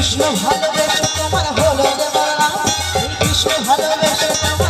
কৃষ্ণ ভালোবেসে তোমার হলো দেবর নাম কৃষ্ণ ভালোবেসে তোমার